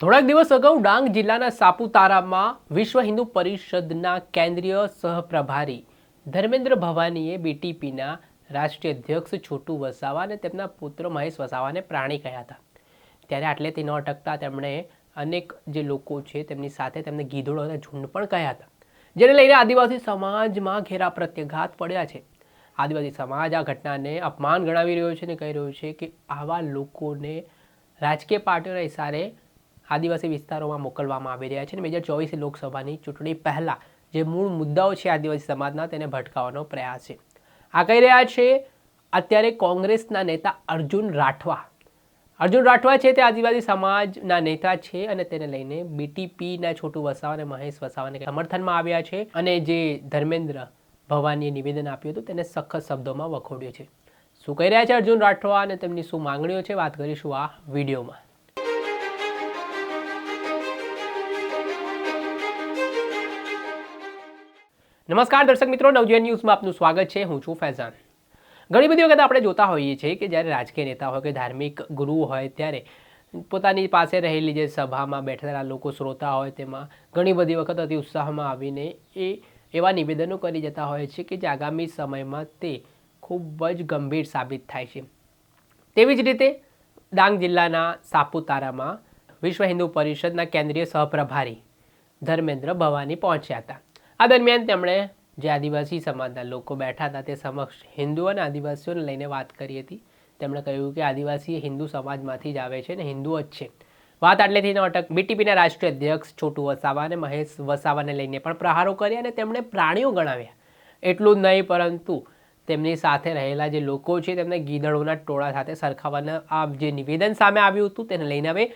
થોડાક દિવસ અગાઉ ડાંગ જિલ્લાના સાપુતારામાં વિશ્વ હિન્દુ પરિષદના કેન્દ્રીય સહપ્રભારી ધર્મેન્દ્ર ભવાનીએ બીટીપીના રાષ્ટ્રીય અધ્યક્ષ છોટુ વસાવા અને તેમના પુત્ર મહેશ વસાવાને પ્રાણી કહ્યા હતા. ત્યારે આટલેથી ન અટકતા તેમણે અનેક જે લોકો છે તેમની સાથે તેમને ગીધોળો અને ઝુંડ પણ કહ્યા હતા. જેને લઈને આદિવાસી સમાજમાં ઘેરા પ્રત્યાઘાત પડ્યા છે. આદિવાસી સમાજ આ ઘટનાને અપમાન ગણાવી રહ્યો છે અને કહી રહ્યો છે કે આવા લોકોને રાજકીય પાર્ટીઓના ઇશારે આદિવાસી વિસ્તારોમાં મોકલવામાં આવી રહ્યા છે અને બે હજાર ચોવીસ લોકસભાની ચૂંટણી પહેલાં જે મૂળ મુદ્દાઓ છે આદિવાસી સમાજના તેને ભટકાવવાનો પ્રયાસ છે. આ કહી રહ્યા છે, અત્યારે કોંગ્રેસના નેતા અર્જુન રાઠવા. અર્જુન રાઠવા છે તે આદિવાસી સમાજના નેતા છે અને તેને લઈને બીટીપીના છોટુ વસાવા અને મહેશ વસાવાને સમર્થનમાં આવ્યા છે અને જે ધર્મેન્દ્ર ભવાનીએ નિવેદન આપ્યું હતું તેને સખત શબ્દોમાં વખોડ્યું છે. શું કહી રહ્યા છે અર્જુન રાઠવા અને તેમની શું માંગણીઓ છે? વાત કરીશું આ વિડીયોમાં. નમસ્કાર દર્શક મિત્રો, નવજીવન ન્યૂઝમાં આપનું સ્વાગત છે. હું છું ફૈઝાન. ઘણી બધી વખત આપણે જોતા હોઈએ છીએ કે જ્યારે રાજકીય નેતા હોય કે ધાર્મિક ગુરુ હોય ત્યારે પોતાની પાસે રહેલી જે સભામાં બેઠેલા લોકો શ્રોતા હોય તેમાં ઘણી બધી વખત અતિ ઉત્સાહમાં આવીને એ એવા નિવેદનો કરી જતા હોય છે કે જે આગામી સમયમાં તે ખૂબ જ ગંભીર સાબિત થાય છે. તેવી જ રીતે ડાંગ જિલ્લાના સાપુતારામાં વિશ્વ હિન્દુ પરિષદના કેન્દ્રીય સહપ્રભારી ધર્મેન્દ્ર ભવાની પહોંચ્યા હતા. આ દરમિયાન તેમણે જે આદિવાસી સમાજના લોકો બેઠા હતા તે સમક્ષ હિન્દુ અને આદિવાસીઓને લઈને વાત કરી હતી. તેમણે કહ્યું કે આદિવાસી હિન્દુ સમાજમાંથી જ આવે છે ને હિન્દુ જ છે. વાત આટલેથી ન અટક બીટીપીના રાષ્ટ્રીય અધ્યક્ષ છોટુ વસાવા અને મહેશ વસાવાને લઈને પણ પ્રહારો કર્યા અને તેમણે પ્રાણીઓ ગણાવ્યા. એટલું જ નહીં, પરંતુ તેમની સાથે રહેલા જે લોકો છે તેમને ગીદડોના ટોળા સાથે સરખાવવાના આ જે નિવેદન સામે આવ્યું હતું તેને લઈને હવે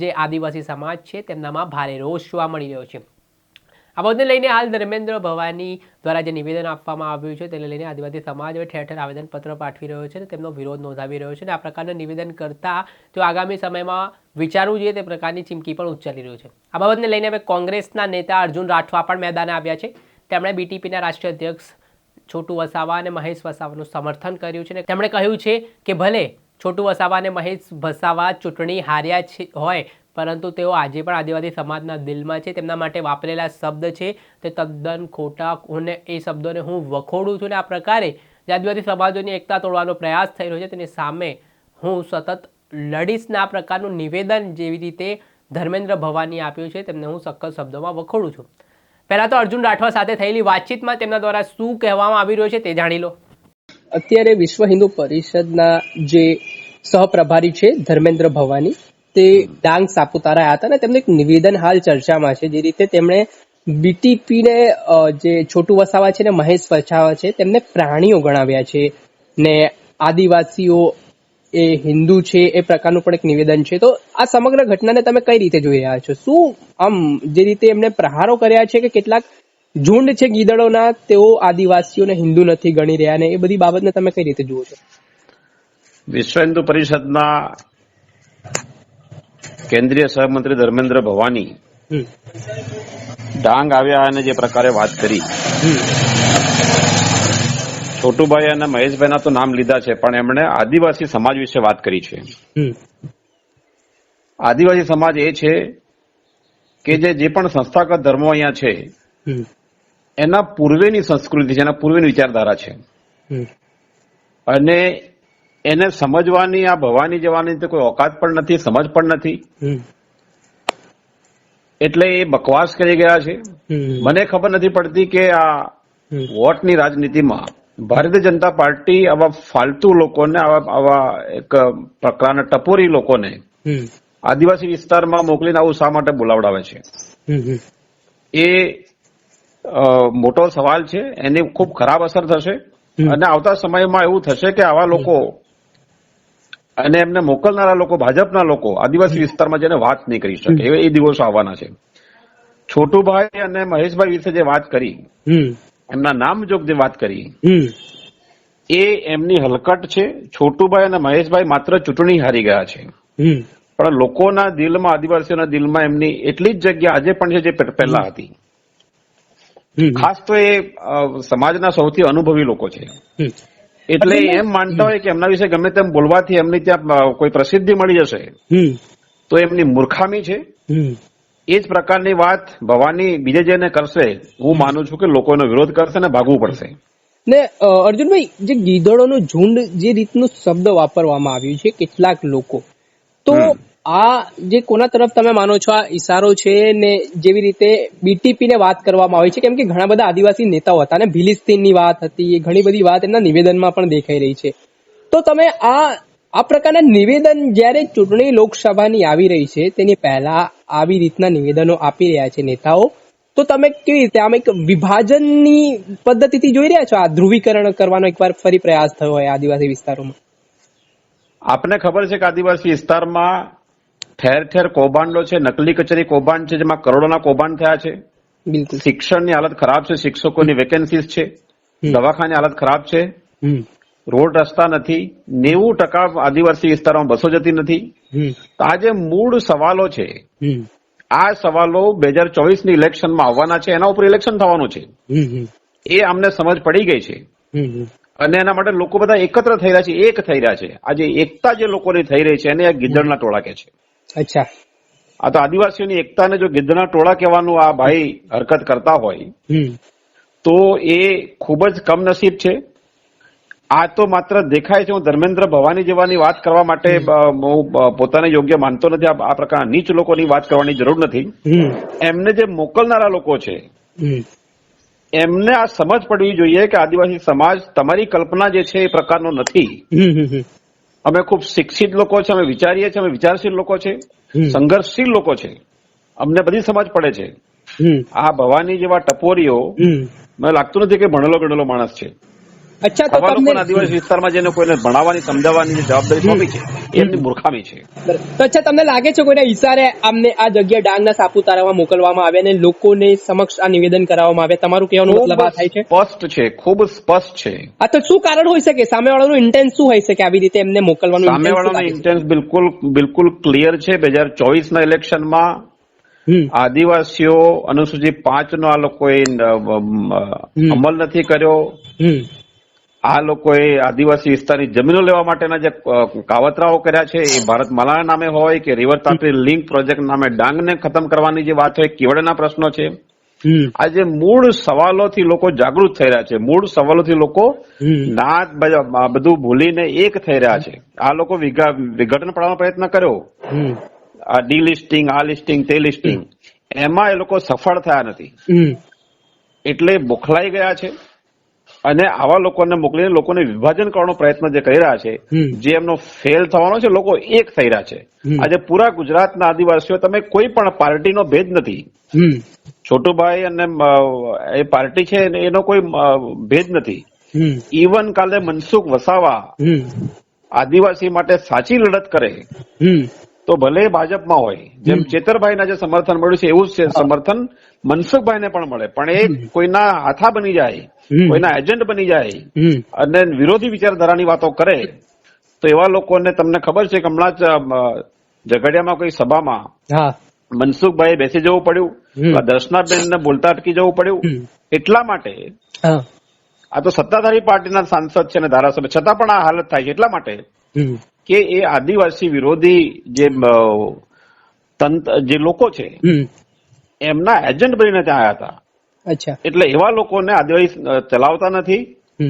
જે આદિવાસી સમાજ છે તેમનામાં ભારે રોષ જોવા મળી રહ્યો છે. આ બધું લઈને હાલ ધર્મેન્દ્ર ભવાની દ્વારા જે નિવેદન આપવામાં આવ્યું છે, તેને લઈને આદિવાસી સમાજ હવે ઠેર ઠેર આવેદનપત્ર પાઠવી રહ્યો છે તેમનો વિરોધ નોંધાવી રહ્યો છે અને આ પ્રકારનું નિવેદન કરતા તેઓ આગામી સમયમાં વિચારવું જોઈએ તે પ્રકારની ચીમકી પણ ઉચ્ચારી રહ્યું છે. આ બાબતને લઈને હવે કોંગ્રેસના નેતા અર્જુન રાઠવા પણ મેદાને આવ્યા છે. તેમણે બીટીપીના રાષ્ટ્રીય અધ્યક્ષ છોટુ વસાવા અને મહેશ વસાવાનું સમર્થન કર્યું છે તેમણે કહ્યું છે કે ભલે છોટુ વસાવા અને મહેશ વસાવા ચૂંટણી હાર્યા છે હોય પરંતુ તેઓ આજે પણ આદિવાસી સમાજના દિલમાં છે, તેમના માટે વાપરેલા શબ્દ છે. તે તદ્દન ખોટા અને એ શબ્દોને હું વખોડું છું અને આ પ્રકારે જે આદિવાસી સમાજોની એકતા તોડવાનો પ્રયાસ થઈ રહ્યો છે, તેની સામે હું સતત લડીશને આ પ્રકારનું નિવેદન જેવી રીતે ધર્મેન્દ્ર ભવાની આપ્યું છે, તેમને હું સખત શબ્દોમાં વખોડું છું. પહેલાં તો અર્જુન રાઠવા સાથે થયેલી વાતચીતમાં તેમના દ્વારા શું કહેવામાં આવી રહ્યું છે તે જાણી લો. અત્યારે વિશ્વ હિન્દુ પરિષદના જે સહપ્રભારી છે ધર્મેન્દ્ર ભવાની તે ડાંગ સાપુતારા આવ્યા હતા ને, તેમનું એક નિવેદન હાલ ચર્ચામાં છે, જે રીતે તેમણે બીટીપી ને જે છોટુ વસાવા છે ને, મહેશ વસાવા છે, તેમને પ્રાણીઓ ગણાવ્યા છે. ને આદિવાસીઓ એ હિન્દુ છે, એ પ્રકારનું પણ એક નિવેદન છે. તો આ સમગ્ર ઘટનાને તમે કઈ રીતે જોઈ રહ્યા છો? શું આમ જે રીતે એમને પ્રહારો કર્યા છે કે કેટલાક ઝુંડ છે ગીદડોના, તેઓ આદિવાસીઓને હિન્દુ નથી ગણી રહ્યા ને, એ બધી બાબતને તમે કઈ રીતે જુઓ છો? વિશ્વ હિન્દુ પરિષદના કેન્દ્રીય સહમંત્રી ધર્મેન્દ્ર ભવાની ડાંગ આવ્યા અને જે પ્રકારે વાત કરી. છોટુભાઈ અને મહેશભાઈના તો નામ લીધા છે પણ એમણે આદિવાસી સમાજ વિશે વાત કરી છે. આદિવાસી સમાજ એ છે કે જે જે પણ સંસ્થાગત ધર્મો અહીંયા છે એના પૂર્વેની સંસ્કૃતિ છે એના પૂર્વેની વિચારધારા છે. અને એને સમજવાની આ ભવાની જવાની તો કોઈ ઓકાત પણ નથી સમજ પણ નથી. એટલે એ બકવાસ કરી ગયા છે. મને ખબર નથી પડતી કે આ વોટની રાજનીતિમાં ભારતીય જનતા પાર્ટી આવા ફાલતુ લોકોને આવા આવા એક પ્રકારના ટપોરી લોકોને આદિવાસી વિસ્તારમાં મોકલીને આવું શા માટે બોલાવડાવે છે? એ મોટો સવાલ છે. એની ખૂબ ખરાબ અસર થશે. અને આવતા સમયમાં એવું થશે કે આવા લોકો અને એમને મોકલનારા લોકો ભાજપના લોકો આદિવાસી વિસ્તારમાં જેને વાત નહીં કરી શકે એ દિવસો આવવાના છે. છોટુભાઈ અને મહેશભાઈ વિશે જે વાત કરી એમના એમના નામજોગ જે વાત કરી એ એમની હલકટ છે. છોટુભાઈ અને મહેશભાઈ માત્ર ચૂંટણી હારી ગયા છે. પણ લોકોના દિલમાં આદિવાસીઓના દિલમાં એમની એટલી જ જગ્યા આજે પણ છે જે પહેલા હતી. ખાસ તો એ સમાજના સૌથી અનુભવી લોકો છે. એટલે એમ માનતા હોય કે એમના વિશે ગમે તેમ બોલવાથી એમની ત્યાં કોઈ પ્રસિદ્ધિ મળી જશે. તો એમની મૂર્ખામી છે. એ જ પ્રકારની વાત ભવાની બીજે જેને કરશે હું માનું છું કે લોકો એનો વિરોધ કરશે અને ભાગવું પડશે. ને અર્જુનભાઈ જે ગીદડોનું ઝુંડ જે રીતનું શબ્દ વાપરવામાં આવ્યું છે કેટલાક લોકો તો. આ જે કોના તરફ તમે માનો છો, આ ઈશારો છે ને જેવી રીતે બીટીપી ને વાત કરવામાં આવી છે, કેમ કે ઘણા બધા આદિવાસી નેતાઓ હતા ને, ભિલિસ્તીનની વાત હતી ઘણી બધી વાત એમના નિવેદનમાં પણ દેખાઈ રહી છે. તો તમે આ આ પ્રકારના નિવેદન જ્યારે ચૂંટણી લોકસભાની આવી રહી છે, તેની પહેલા આવી રીતના નિવેદનો આપી રહ્યા છે નેતાઓ. તો તમે કેવી રીતે, આમ એક વિભાજનની પદ્ધતિથી જોઈ રહ્યા છો? આ ધ્રુવીકરણ કરવાનો એકવાર ફરી પ્રયાસ થયો હોય આદિવાસી વિસ્તારોમાં. આપને ખબર છે કે આદિવાસી વિસ્તારમાં ઠેર ઠેર કૌભાંડો છે નકલી કચેરી કૌભાંડ છે જેમાં કરોડોના કૌભાંડ થયા છે. બિલકુલ. શિક્ષણની હાલત ખરાબ છે શિક્ષકોની વેકેન્સીઝ છે દવાખાની હાલત ખરાબ છે. રોડ રસ્તા નથી નેવું ટકા આદિવાસી વિસ્તારોમાં બસો જતી નથી. આ જે મૂળ સવાલો છે આ સવાલો બે હજાર ચોવીસની ઇલેક્શનમાં આવવાના છે એના ઉપર ઇલેક્શન થવાનું છે. એ અમને સમજ પડી ગઈ છે. અને એના માટે લોકો બધા એકત્ર થઈ રહ્યા છે એક થઈ રહ્યા છે. આજે એકતા જે લોકોની થઈ રહી છે એને આ ગિદ્દડના ટોળા કે છે. અચ્છા. આ તો આદિવાસીઓની એકતાને જો ગીધના ટોળા કહેવાનું આ ભાઈ હરકત કરતા હોય તો એ ખૂબ જ કમનસીબ છે. આ તો માત્ર દેખાય છે હું ધર્મેન્દ્ર ભવાની જેવાની વાત કરવા માટે હું પોતાને યોગ્ય માનતો નથી. આ પ્રકાર નીચ લોકોની વાત કરવાની જરૂર નથી. એમને જે મોકલનારા લોકો છે એમને આ સમજ પડવી જોઈએ કે આદિવાસી સમાજ તમારી કલ્પના જે છે એ પ્રકારનો નથી. અમે ખૂબ શિક્ષિત લોકો છે અમે વિચારીએ છીએ અમે વિચારશીલ લોકો છે સંઘર્ષશીલ લોકો છે. અમને બધી સમજ પડે છે. આ ભવાની જેવા ટપોરીઓ મને લાગતું નથી કે ભણેલો ગણેલો માણસ છે. અચ્છા તો તમને આદિવાસી વિસ્તારમાં જેને કોઈને ભણાવવાની સમજાવવાની જે જવાબદારી સોંપી છે એમની મૂર્ખામી છે. તો અચ્છા તમને લાગે છે કોઈને ઈશારે આમને આ જગ્યા ડાંગના સાપુતારામાં મોકલવામાં આવે અને લોકોને સમક્ષ આ નિવેદન કરાવવામાં આવે તમારું કહેવાનો મતલબ આ થાય છે? સ્પષ્ટ છે ખૂબ સ્પષ્ટ છે. આ તો શું કારણ હોઈ શકે? સામેવાળાનું ઇન્ટેન્સ શું હોઈ શકે આવી રીતે એમને મોકલવાનું સામેવાળાનું ઇન્ટેન્સ બિલકુલ બિલકુલ ક્લિયર છે. બે હજાર ચોવીસ ના ઇલેક્શનમાં આદિવાસીઓ અનુસૂચિત પાંચ નો આ લોકોએ અમલ નથી કર્યો. આ લોકોએ આદિવાસી વિસ્તારની જમીનો લેવા માટેના જે કાવતરાઓ કર્યા છે એ ભારત માલાના નામે હોય કે રિવર તાપી લિંક પ્રોજેક્ટ નામે ડાંગને ખતમ કરવાની જે વાત હોય કેવડના પ્રશ્નો છે? આજે આ જે મૂળ સવાલોથી લોકો જાગૃત થઈ રહ્યા છે મૂળ સવાલોથી લોકો નાત બધું ભૂલીને એક થઈ રહ્યા છે. આ લોકો વિઘટન પાડવાનો પ્રયત્ન કર્યો. આ ડી લિસ્ટિંગ આ લિસ્ટિંગ તે લિસ્ટિંગ. એમાં એ લોકો સફળ થયા નથી. એટલે બોખલાઈ ગયા છે. અને આવા લોકોને મોકલીને લોકોને વિભાજન કરવાનો પ્રયત્ન જે કરી રહ્યા છે જે એમનો ફેલ થવાનો છે લોકો એક થઈ રહ્યા છે. આજે પૂરા ગુજરાતના આદિવાસીઓ તમે કોઈ પણ પાર્ટીનો ભેદ નથી. છોટુભાઈ અને એ પાર્ટી છે એનો કોઈ ભેદ નથી. ઇવન કાલે મનસુખ વસાવા આદિવાસી માટે સાચી લડત કરે. તો ભલે ભાજપમાં હોય જેમ ચેતરભાઈના જે સમર્થન મળ્યું છે એવું જ છે સમર્થન મનસુખભાઈને પણ મળે. પણ એ કોઈના હાથા બની જાય કોઈના એજન્ટ બની જાય અને વિરોધી વિચારધારાની વાતો કરે તો એવા લોકોને તમને ખબર છે કે હમણાં જ ઝઘડિયામાં કોઈ સભામાં મનસુખભાઈ બેસી જવું પડ્યું દર્શનાબેન બોલતા અટકી જવું પડ્યું. એટલા માટે આ તો સત્તાધારી પાર્ટીના સાંસદ છે અને ધારાસભ્ય છતાં પણ આ હાલત થાય છે. એટલા માટે કે એ આદિવાસી વિરોધી જે તંત્ર જે લોકો છે એમના એજન્ટ બનીને ત્યાં આવ્યા હતા. અચ્છા. એટલે એવા લોકોને આદિવાસી ચલાવતા નથી.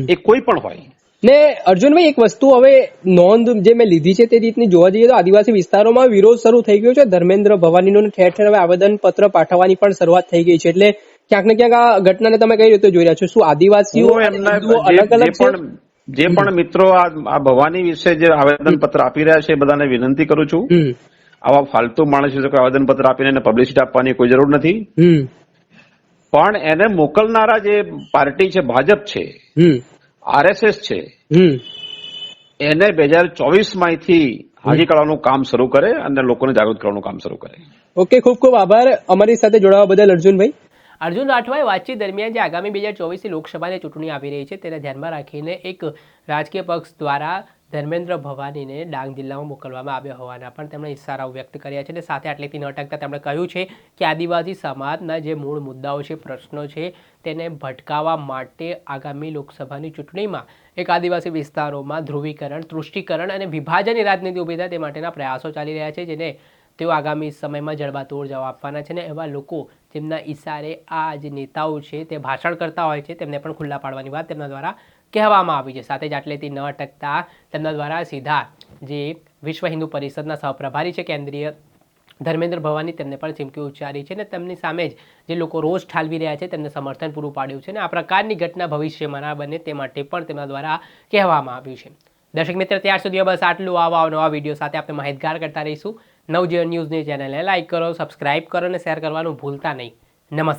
એ કોઈ પણ હોય. ને અર્જુનભાઈ એક વસ્તુ હવે નોંધ જે મેં લીધી છે તે રીતની જોવા જઈએ તો આદિવાસી વિસ્તારોમાં વિરોધ શરૂ થઈ ગયો છે. ધર્મેન્દ્ર ભવાનીનો ઠેર ઠેર હવે આવેદન પત્ર પાઠવવાની પણ શરૂઆત થઈ ગઈ છે. એટલે ક્યાંક ને ક્યાંક આ ઘટનાને તમે કઈ રીતે જોઈ રહ્યા છો? શું આદિવાસીઓ એમના અલગ અલગ છે? જે પણ મિત્રો આ ભવાની વિશે જે આવેદન પત્ર આપી રહ્યા છે એ બધાને વિનંતી કરું છું. આવા ફાલતુ માણસ વિશે આવેદન પત્ર આપીને એને પબ્લિસિટી આપવાની કોઈ જરૂર નથી. પણ એને મોકલનારા જે પાર્ટી છે ભાજપ છે આરએસએસ છે એને બે હજાર ચોવીસમાંથી હાજી કાઢવાનું કામ શરૂ કરે અને લોકોને જાગૃત કરવાનું કામ શરૂ કરે. ઓકે ખૂબ ખૂબ આભાર. અમારી સાથે જોડાવા બદલ અર્જુનભાઈ. અર્જુન રાઠવાએ વાતચીત દરમિયાન જે આગામી બે હજાર ચોવીસની લોકસભાની ચૂંટણી આવી રહી છે, તેને ધ્યાનમાં રાખીને એક રાજકીય પક્ષ દ્વારા ધર્મેન્દ્ર ભવાનીને ડાંગ જિલ્લામાં મોકલવામાં આવ્યા હોવાના પણ તેમણે ઇશારાઓ વ્યક્ત કર્યા છે અને સાથે આટલેથી ન અટકતા તેમણે કહ્યું છે કે આદિવાસી સમાજના જે મૂળ મુદ્દાઓ છે, પ્રશ્નો છે, તેને ભટકાવવા માટે આગામી લોકસભાની ચૂંટણીમાં એક આદિવાસી વિસ્તારોમાં ધ્રુવીકરણ, તૃષ્ટિકરણ અને વિભાજનની રાજનીતિ ઊભી થાય તે માટેના પ્રયાસો ચાલી રહ્યા છે, જેને તેઓ આગામી સમયમાં જડબાતોડ જવાબ આપવાના છે ને એવા લોકો જેમના ઈશારે આ જે નેતાઓ છે તે ભાષણ કરતા હોય છે, તેમને પણ ખુલ્લા પાડવાની વાત તેમના દ્વારા કહેવામાં આવી છે. સાથે જ આટલેથી ન અટકતા તેમના દ્વારા સીધા જે વિશ્વ હિન્દુ પરિષદના સહપ્રભારી છે, કેન્દ્રીય ધર્મેન્દ્ર ભવાની, તેમને પણ ચીમકી ઉચ્ચારી છે અને તેમની સામે જ જે લોકો રોષ ઠાલવી રહ્યા છે, તેમને સમર્થન પૂરું પાડ્યું છે અને આ પ્રકારની ઘટના ભવિષ્યમાં ના બને તે માટે પણ તેમના દ્વારા કહેવામાં આવ્યું છે. દર્શક મિત્ર, ત્યાર સુધી બસ આટલું. આવા નવા વીડિયો સાથે આપણે માહિતગાર કરતા રહીશું. નવજીવન ન્યૂઝની ચેનલને લાઇક કરો સબસ્ક્રાઇબ કરો અને શેર કરવાનું ભૂલતા નહીં. નમસ્કાર.